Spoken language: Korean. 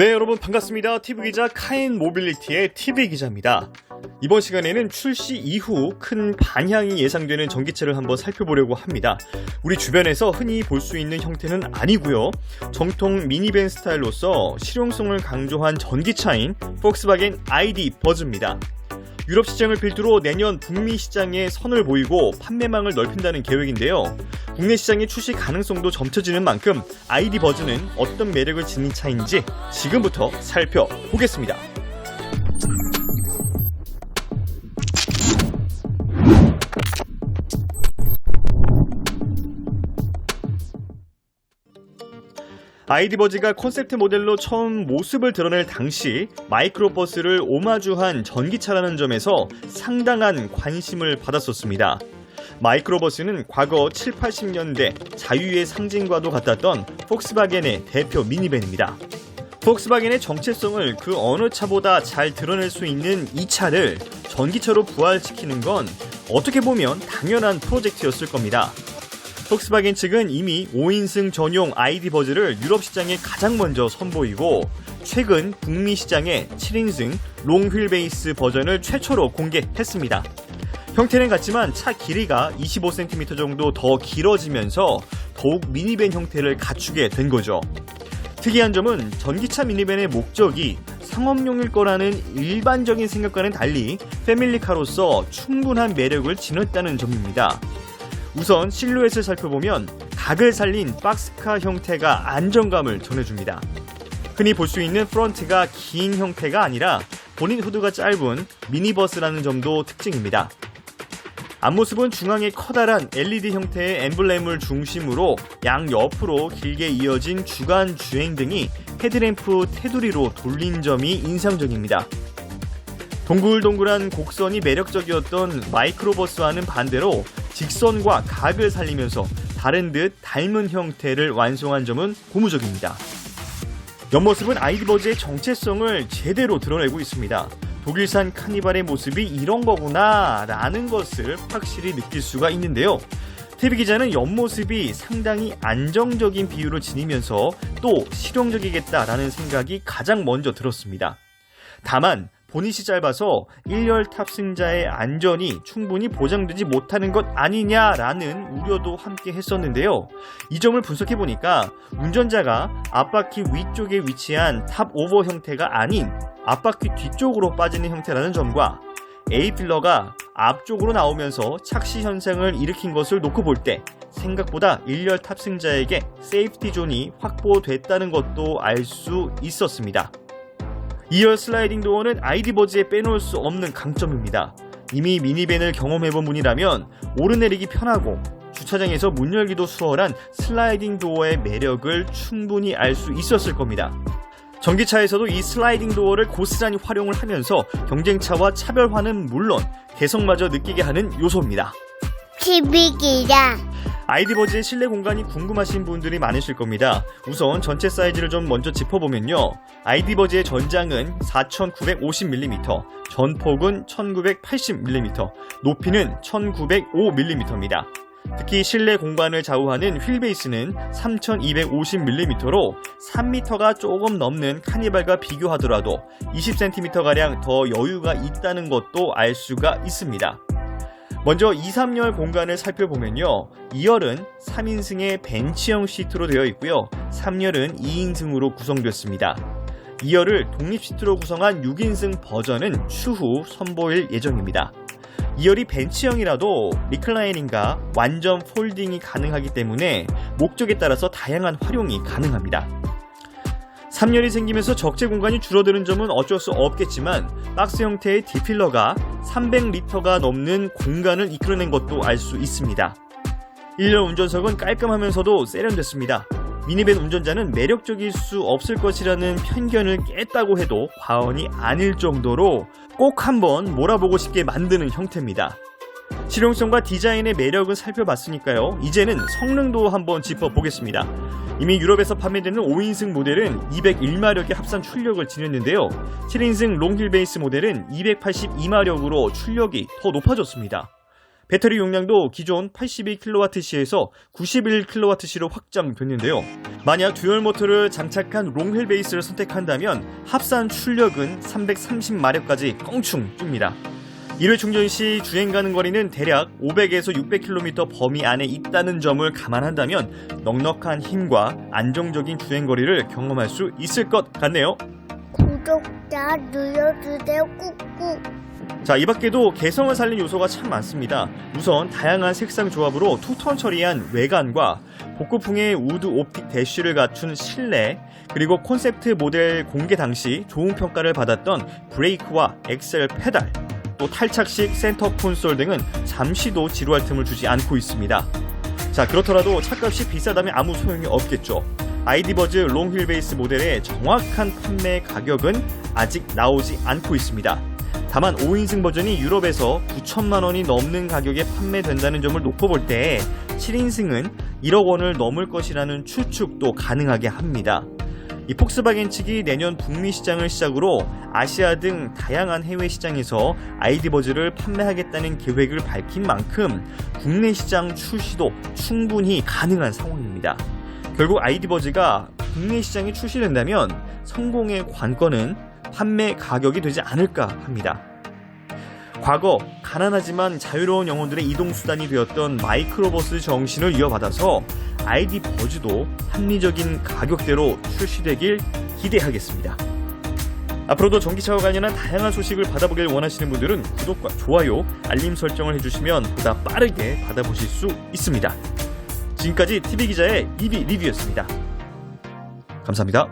네, 여러분 반갑습니다. TV 기자 카인 모빌리티의 TV 기자입니다. 이번 시간에는 출시 이후 큰 반향이 예상되는 전기차를 한번 살펴보려고 합니다. 우리 주변에서 흔히 볼 수 있는 형태는 아니고요. 정통 미니밴 스타일로서 실용성을 강조한 전기차인 폭스바겐 ID 버즈입니다. 유럽 시장을 필두로 내년 북미 시장에 선을 보이고 판매망을 넓힌다는 계획인데요. 국내 시장의 출시 가능성도 점쳐지는 만큼 ID 버즈는 어떤 매력을 지닌 차인지 지금부터 살펴보겠습니다. 아이디버즈가 콘셉트 모델로 처음 모습을 드러낼 당시 마이크로버스를 오마주한 전기차라는 점에서 상당한 관심을 받았었습니다. 마이크로버스는 과거 7, 80년대 자유의 상징과도 같았던 폭스바겐의 대표 미니밴입니다. 폭스바겐의 정체성을 그 어느 차보다 잘 드러낼 수 있는 이 차를 전기차로 부활시키는 건 어떻게 보면 당연한 프로젝트였을 겁니다. 폭스바겐 측은 이미 5인승 전용 ID 버즈를 유럽 시장에 가장 먼저 선보이고 최근 북미 시장에 7인승 롱 휠 베이스 버전을 최초로 공개했습니다. 형태는 같지만 차 길이가 25cm 정도 더 길어지면서 더욱 미니밴 형태를 갖추게 된 거죠. 특이한 점은 전기차 미니밴의 목적이 상업용일 거라는 일반적인 생각과는 달리 패밀리카로서 충분한 매력을 지녔다는 점입니다. 우선 실루엣을 살펴보면 각을 살린 박스카 형태가 안정감을 전해줍니다. 흔히 볼 수 있는 프런트가 긴 형태가 아니라 본인 후드가 짧은 미니버스라는 점도 특징입니다. 앞모습은 중앙에 커다란 LED 형태의 엠블렘을 중심으로 양옆으로 길게 이어진 주간 주행 등이 헤드램프 테두리로 돌린 점이 인상적입니다. 동글동글한 곡선이 매력적이었던 마이크로버스와는 반대로 직선과 각을 살리면서 다른 듯 닮은 형태를 완성한 점은 고무적입니다. 옆모습은 아이디버즈의 정체성을 제대로 드러내고 있습니다. 독일산 카니발의 모습이 이런 거구나 라는 것을 확실히 느낄 수가 있는데요. TV 기자는 옆모습이 상당히 안정적인 비율을 지니면서 또 실용적이겠다라는 생각이 가장 먼저 들었습니다. 다만 보닛이 짧아서 1열 탑승자의 안전이 충분히 보장되지 못하는 것 아니냐라는 우려도 함께 했었는데요. 이 점을 분석해 보니까 운전자가 앞바퀴 위쪽에 위치한 탑 오버 형태가 아닌 앞바퀴 뒤쪽으로 빠지는 형태라는 점과 A 필러가 앞쪽으로 나오면서 착시 현상을 일으킨 것을 놓고 볼 때 생각보다 1열 탑승자에게 세이프티 존이 확보됐다는 것도 알 수 있었습니다. 2열 슬라이딩 도어는 아이디버즈에 빼놓을 수 없는 강점입니다. 이미 미니밴을 경험해본 분이라면 오르내리기 편하고 주차장에서 문 열기도 수월한 슬라이딩 도어의 매력을 충분히 알 수 있었을 겁니다. 전기차에서도 이 슬라이딩 도어를 고스란히 활용을 하면서 경쟁차와 차별화는 물론 개성마저 느끼게 하는 요소입니다. TV 기자 아이디버즈의 실내 공간이 궁금하신 분들이 많으실 겁니다. 우선 전체 사이즈를 좀 먼저 짚어보면요. 아이디버즈의 전장은 4950mm, 전폭은 1980mm, 높이는 1905mm입니다. 특히 실내 공간을 좌우하는 휠베이스는 3250mm로 3m가 조금 넘는 카니발과 비교하더라도 20cm가량 더 여유가 있다는 것도 알 수가 있습니다. 먼저 2, 3열 공간을 살펴보면요. 2열은 3인승의 벤치형 시트로 되어 있고요. 3열은 2인승으로 구성됐습니다. 2열을 독립 시트로 구성한 6인승 버전은 추후 선보일 예정입니다. 2열이 벤치형이라도 리클라이닝과 완전 폴딩이 가능하기 때문에 목적에 따라서 다양한 활용이 가능합니다. 3열이 생기면서 적재 공간이 줄어드는 점은 어쩔 수 없겠지만 박스 형태의 디필러가 300리터가 넘는 공간을 이끌어낸 것도 알 수 있습니다. 1열 운전석은 깔끔하면서도 세련됐습니다. 미니밴 운전자는 매력적일 수 없을 것이라는 편견을 깼다고 해도 과언이 아닐 정도로 꼭 한번 몰아보고 싶게 만드는 형태입니다. 실용성과 디자인의 매력은 살펴봤으니까요. 이제는 성능도 한번 짚어보겠습니다. 이미 유럽에서 판매되는 5인승 모델은 201마력의 합산 출력을 지녔는데요. 7인승 롱힐 베이스 모델은 282마력으로 출력이 더 높아졌습니다. 배터리 용량도 기존 82kWh에서 91kWh로 확장됐는데요. 만약 듀얼 모터를 장착한 롱휠 베이스를 선택한다면 합산 출력은 330마력까지 껑충 줍니다. 1회 충전 시 주행 가는 거리는 대략 500에서 600km 범위 안에 있다는 점을 감안한다면 넉넉한 힘과 안정적인 주행 거리를 경험할 수 있을 것 같네요. 구독자 눌러주세요 꾹꾹 자, 이 밖에도 개성을 살린 요소가 참 많습니다. 우선 다양한 색상 조합으로 투톤 처리한 외관과 복고풍의 우드 옵틱 대쉬를 갖춘 실내, 그리고 콘셉트 모델 공개 당시 좋은 평가를 받았던 브레이크와 엑셀 페달, 또 탈착식 센터 콘솔 등은 잠시도 지루할 틈을 주지 않고 있습니다. 자, 그렇더라도 차값이 비싸다면 아무 소용이 없겠죠. 아이디버즈 롱휠 베이스 모델의 정확한 판매 가격은 아직 나오지 않고 있습니다. 다만 5인승 버전이 유럽에서 9천만 원이 넘는 가격에 판매된다는 점을 놓고 볼 때 7인승은 1억 원을 넘을 것이라는 추측도 가능하게 합니다. 이 폭스바겐 측이 내년 북미 시장을 시작으로 아시아 등 다양한 해외 시장에서 아이디버즈를 판매하겠다는 계획을 밝힌 만큼 국내 시장 출시도 충분히 가능한 상황입니다. 결국 아이디버즈가 국내 시장에 출시된다면 성공의 관건은 판매 가격이 되지 않을까 합니다. 과거 가난하지만 자유로운 영혼들의 이동 수단이 되었던 마이크로버스 정신을 이어받아서 아이디 버즈도 합리적인 가격대로 출시되길 기대하겠습니다. 앞으로도 전기차와 관련한 다양한 소식을 받아보길 원하시는 분들은 구독과 좋아요, 알림 설정을 해주시면 보다 빠르게 받아보실 수 있습니다. 지금까지 TV기자의 이비 리뷰였습니다. 감사합니다.